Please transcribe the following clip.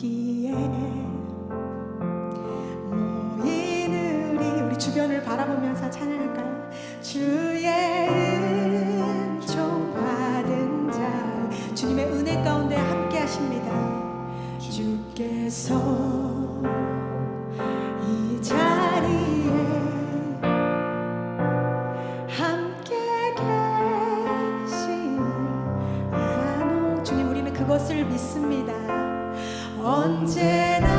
거기에 모인 우리 우리 주변을 바라보면서 찬양할까요? 주의 은총 받은 자 주님의 은혜 가운데 함께 하십니다. 주께서 그것을 믿습니다. 언제나